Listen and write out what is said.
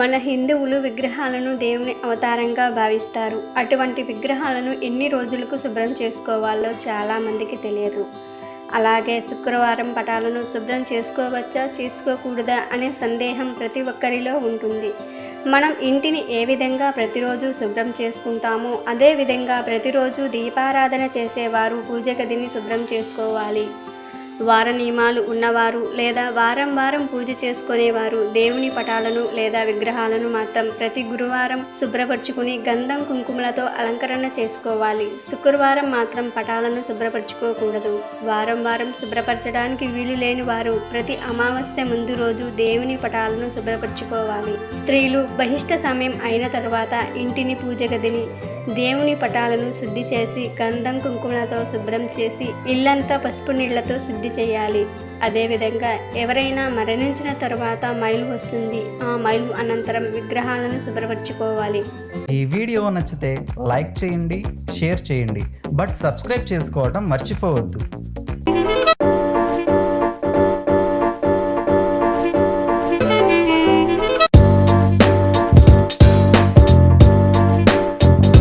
మన హిందువులు విగ్రహాలను దేవుని అవతారంగా భావిస్తారు. అటువంటి విగ్రహాలను ఎన్ని రోజులకు శుభ్రం చేసుకోవాలో చాలామందికి తెలియదు. అలాగే శుక్రవారం పటాలను శుభ్రం చేసుకోవచ్చా చేసుకోకూడదా అనే సందేహం ప్రతి ఒక్కరిలో ఉంటుంది. మనం ఇంటిని ఏ విధంగా ప్రతిరోజు శుభ్రం చేసుకుంటామో అదే విధంగా ప్రతిరోజు దీపారాధన చేసేవారు పూజ గదిని శుభ్రం చేసుకోవాలి. వార నియమాలు ఉన్నవారు లేదా వారం వారం పూజ చేసుకునేవారు దేవుని పటాలను లేదా విగ్రహాలను మాత్రం ప్రతి గురువారం శుభ్రపరచుకుని గంధం కుంకుమలతో అలంకరణ చేసుకోవాలి. శుక్రవారం మాత్రం పటాలను శుభ్రపరచుకోకూడదు. వారం వారం శుభ్రపరచడానికి వీలు లేని వారు ప్రతి అమావాస్య ముందు రోజు దేవుని పటాలను శుభ్రపరచుకోవాలి. స్త్రీలు బహిష్ట సమయం అయిన తర్వాత ఇంటిని పూజ గదిని దేవుని పటాలను శుద్ధి చేసి గంధం కుంకుమలతో శుభ్రం చేసి ఇల్లంతా పసుపు నీళ్ళతో శుద్ధి చేయాలి. అదేవిధంగా ఎవరైనా మరణించిన తర్వాత మైలు వస్తుంది. ఆ మైలు అనంతరం విగ్రహాలను శుభ్రపరచుకోవాలి. ఈ వీడియో నచ్చితే లైక్ చేయండి షేర్ చేయండి. బట్ సబ్స్క్రైబ్ చేసుకోవడం మర్చిపోవద్దు.